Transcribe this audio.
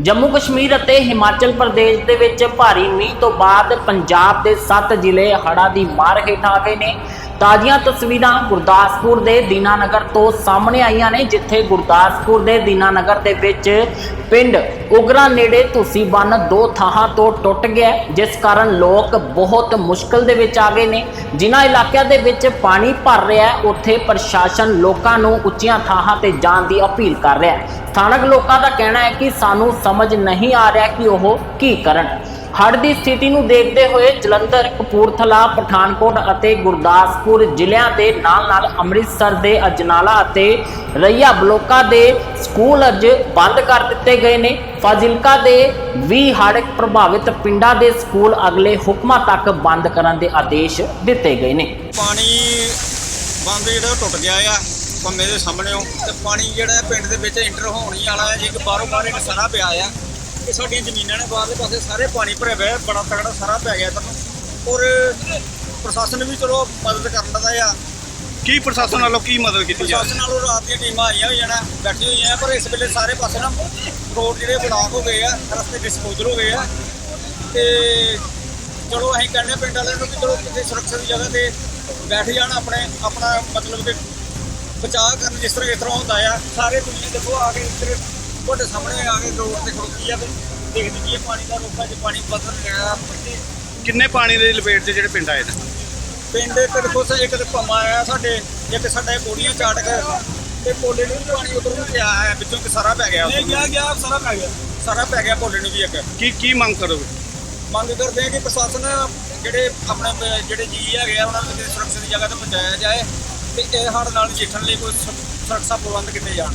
ਜੰਮੂ ਕਸ਼ਮੀਰ ਅਤੇ ਹਿਮਾਚਲ ਪ੍ਰਦੇਸ਼ ਦੇ ਵਿੱਚ ਭਾਰੀ ਮੀਂਹ ਤੋਂ ਬਾਅਦ ਪੰਜਾਬ ਦੇ 7 ਜ਼ਿਲ੍ਹੇ ਹੜ੍ਹਾਂ ਦੀ ਮਾਰ ਹੇਠ ਆ ਗਏ ਨੇ। ਤਾਜ਼ੀਆਂ ਤਸਵੀਰਾਂ ਗੁਰਦਾਸਪੁਰ ਦੇ ਦੀਨਾਨਗਰ ਤੋਂ ਸਾਹਮਣੇ ਆਈਆਂ ਨੇ, ਜਿੱਥੇ ਗੁਰਦਾਸਪੁਰ ਦੇ ਦੀਨਾਨਗਰ ਦੇ ਵਿੱਚ ਪਿੰਡ ਉਗਰਾ ਨੇੜੇ ਤੁਸੀਂ ਬੰਨ ਦੋ ਥਾਂ ਤੋਂ ਟੁੱਟ ਗਿਆ ਜਿਸ ਕਾਰਨ ਲੋਕ ਬਹੁਤ ਮੁਸ਼ਕਲ ਦੇ ਵਿੱਚ ਆ ਗਏ ਨੇ। ਜਿਨ੍ਹਾਂ ਇਲਾਕਿਆਂ ਦੇ ਵਿੱਚ ਪਾਣੀ ਭਰ ਰਿਹਾ ਹੈ, ਉੱਥੇ ਪ੍ਰਸ਼ਾਸਨ ਲੋਕਾਂ ਨੂੰ ਉੱਚੀਆਂ ਥਾਂ ਤੇ ਜਾਣ ਦੀ ਅਪੀਲ ਕਰ ਰਿਹਾ ਹੈ। ਸਥਾਨਕ ਲੋਕਾਂ ਦਾ ਕਹਿਣਾ ਹੈ ਕਿ ਸਾਨੂੰ ਸਮਝ ਨਹੀਂ ਆ ਰਿਹਾ ਕਿ ਉਹ ਕੀ ਕਰਨ। ਹੜ੍ਹ ਦੀ ਸਥਿਤੀ ਨੂੰ ਦੇਖਦੇ ਹੋਏ ਜਲੰਧਰ, ਕਪੂਰਥਲਾ, ਪਠਾਨਕੋਟ ਅਤੇ ਗੁਰਦਾਸਪੁਰ ਜ਼ਿਲ੍ਹਿਆਂ ਦੇ ਨਾਲ-ਨਾਲ ਅੰਮ੍ਰਿਤਸਰ ਦੇ ਅਜਨਾਲਾ ਅਤੇ ਰਈਆ ਬਲੋਕਾਂ ਦੇ ਸਕੂਲ ਅੱਜ ਬੰਦ ਕਰ ਦਿੱਤੇ ਗਏ ਨੇ। ਫਾਜ਼ਿਲਕਾ ਦੇ 20 ਹੜ੍ਹ ਪ੍ਰਭਾਵਿਤ ਪਿੰਡਾਂ ਦੇ ਸਕੂਲ ਅਗਲੇ ਹੁਕਮਾਂ ਤੱਕ ਬੰਦ ਕਰਨ ਦੇ ਆਦੇਸ਼ ਦਿੱਤੇ ਗਏ ਨੇ। ਪਾਣੀ ਬੰਦ ਜਿਹੜਾ ਟੁੱਟ ਗਿਆ ਆ ਪੰਮੇ ਦੇ ਸਾਹਮਣੇੋਂ ਤੇ ਪਾਣੀ ਜਿਹੜਾ ਪਿੰਡ ਦੇ ਵਿੱਚ ਇੰਟਰ ਹੋਣ ਹੀ ਵਾਲਾ ਹੈ, ਜੇ ਬਾਹਰੋਂ ਬਾਹਰ ਇੱਕ ਸਾਰਾ ਪਿਆ ਆ। ਤੇ ਸਾਡੀਆਂ ਜ਼ਮੀਨਾਂ ਨੇ ਬਾਹਰਲੇ ਪਾਸੇ ਸਾਰੇ ਪਾਣੀ ਭਰਿਆ ਹੋਇਆ ਹੈ, ਬੜਾ ਤਗੜਾ ਸਾਰਾ ਪੈ ਗਿਆ ਤੁਹਾਨੂੰ ਔਰ ਪ੍ਰਸ਼ਾਸਨ ਵੀ ਚਲੋ ਮਦਦ ਕਰਨ ਦਾ ਆ। ਕੀ ਪ੍ਰਸ਼ਾਸਨ ਵੱਲੋਂ ਕੀ ਮਦਦ ਕੀਤੀ ਜਾ ਪ੍ਰਸ਼ਾਸਨ ਨਾਲੋਂ ਰਾਤ ਦੀਆਂ ਟੀਮਾਂ ਆਈਆਂ ਹੋਈਆਂ ਨੇ ਬੈਠੀ ਹੋਈਆਂ ਪਰ ਇਸ ਵੇਲੇ ਸਾਰੇ ਪਾਸੇ ਨਾ ਰੋਡ ਜਿਹੜੇ ਬਲਾਕ ਹੋ ਗਏ ਆ ਰਸਤੇ ਡਿਸਪੋਜ਼ਲ ਹੋ ਗਏ ਆ। ਤੇ ਚਲੋ ਅਸੀਂ ਕਹਿੰਦੇ ਪਿੰਡ ਵਾਲਿਆਂ ਨੂੰ ਕਿ ਚਲੋ ਕਿਸੇ ਸੁਰੱਖਿਅਤ ਜਗ੍ਹਾ ਤੇ ਬੈਠ ਜਾਣ ਆਪਣੇ ਆਪਣਾ ਮਤਲਬ ਕਿ ਬਚਾਅ ਕਰਨ ਜਿਸ ਤਰ੍ਹਾਂ ਇਸ ਤਰ੍ਹਾਂ ਹੁੰਦਾ ਆ। ਸਾਰੇ ਦੁਨੀਆ ਦੇਖੋ ਆ ਕੇ ਇੱਧਰ ਤੁਹਾਡੇ ਸਾਹਮਣੇ ਆ ਕੇ ਰੋਡ ਤੇ ਖੜੋਤੀ ਆ ਤੇ ਦੇਖਦੀ ਕੀ ਪਾਣੀ ਦਾ ਰੋਕਾ ਚ ਪਾਣੀ ਬਦਲ ਰਿਹਾ ਤੇ। ਕਿੰਨੇ ਪਾਣੀ ਦੇ ਲਪੇਟ 'ਚ ਜਿਹੜੇ ਪਿੰਡ ਆਏ ਨੇ? ਪਿੰਡ ਤੇ ਦੇਖੋ ਸ- ਇੱਕ ਤੇ ਭਮਾ ਆਇਆ ਸਾਡੇ ਇੱਕ ਸਾਡਾ ਕੋੜੀਆਂ ਚਾਟ ਕੇ ਤੇ ਪੋਲੇ ਨੂੰ ਵੀ ਪਾਣੀ ਉਧਰ ਨੂੰ ਪਿਆ ਹੈ ਵਿੱਚੋਂ ਕਿ ਸਾਰਾ ਪੈ ਗਿਆ। ਨਹੀਂ ਗਿਆ ਗਿਆ ਸਾਰਾ ਪੈ ਗਿਆ। ਸਾਰਾ ਪੈ ਗਿਆ ਪੋਲੇ ਨੂੰ ਵੀ ਇੱਕ ਕੀ ਕੀ ਮੰਗ ਕਰੋਗੇ? ਮੰਗ ਕਰਦੇ ਆ ਕਿ ਪ੍ਰਸ਼ਾਸਨ ਜਿਹੜੇ ਆਪਣੇ ਪ- ਜਿਹੜੇ ਜੀ ਹੈਗੇ ਆ ਉਹਨਾਂ ਨੂੰ ਕਿਸੇ ਸੁਰੱਖਿਅਤ ਜਗ੍ਹਾ ਤੇ ਪਹੁੰਚਾਇਆ ਜਾਏ ਤੇ ਇਹ ਹੜ੍ਹ ਨਾਲ ਨਜਿੱਠਣ ਲਈ ਕੋਈ ਸੁ- ਸੁਰੱਖਿਆ ਪ੍ਰਬੰਧ ਕੀਤੇ ਜਾਣ।